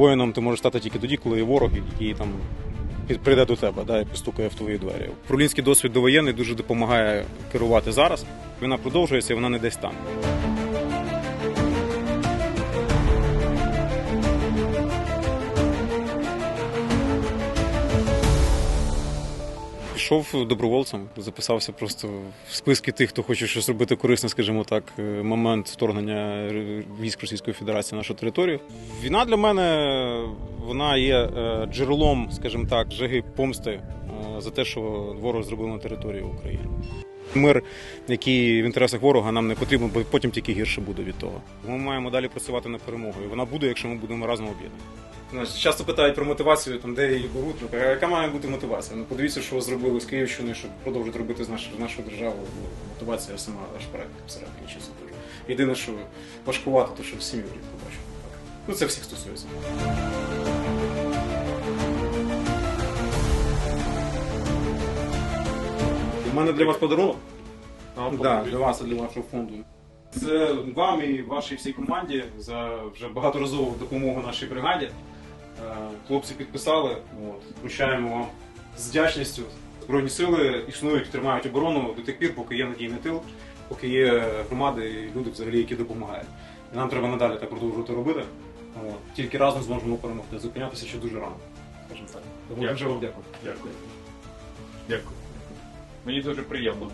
Воїном ти можеш стати тільки тоді, коли є ворог, який там прийде до тебе да, і постукає в твої двері. Управлінський досвід довоєнний дуже допомагає керувати зараз. Війна продовжується, і вона не десь там. Пішов добровольцем, записався просто в списки тих, хто хоче щось робити корисне, скажімо так, е, момент вторгнення військ Російської Федерації на нашу територію. Війна для мене вона є е, джерелом, скажімо так, жаги помсти е, за те, що ворог зробив на території України. Мир, який в інтересах ворога нам не потрібен, бо потім тільки гірше буде від того. Ми маємо далі працювати на перемогу. І вона буде, якщо ми будемо разом об'єднані. Знаєш, часто питають про мотивацію, там, де її беруть. Ну, яка має бути мотивація? Ну, подивіться, що зробили з Київщини, щоб продовжити робити з нашою, нашою державою. Ну, Мотивація сама аж всередині чесно кажу. Єдине, що важкувато, то що сім'ю рідко бачу. Ну, це всіх стосується. У мене для вас подарунок. Да, для вас і для вашого фонду. Це вам і вашій всій команді за вже багаторазову допомогу нашій бригаді. Е, Хлопці підписали. От, вручаємо вам з вдячністю. Збройні сили існують, тримають оборону до тих пір, поки є надійний тил, поки є громади і люди, взагалі, які допомагають. І нам треба надалі так продовжувати робити. От. Тільки разом зможемо перемогти. Зупинятися ще дуже рано. Скажімо так. Тому дуже вам дякую. Дякую. Дякую. Мені дуже приємно.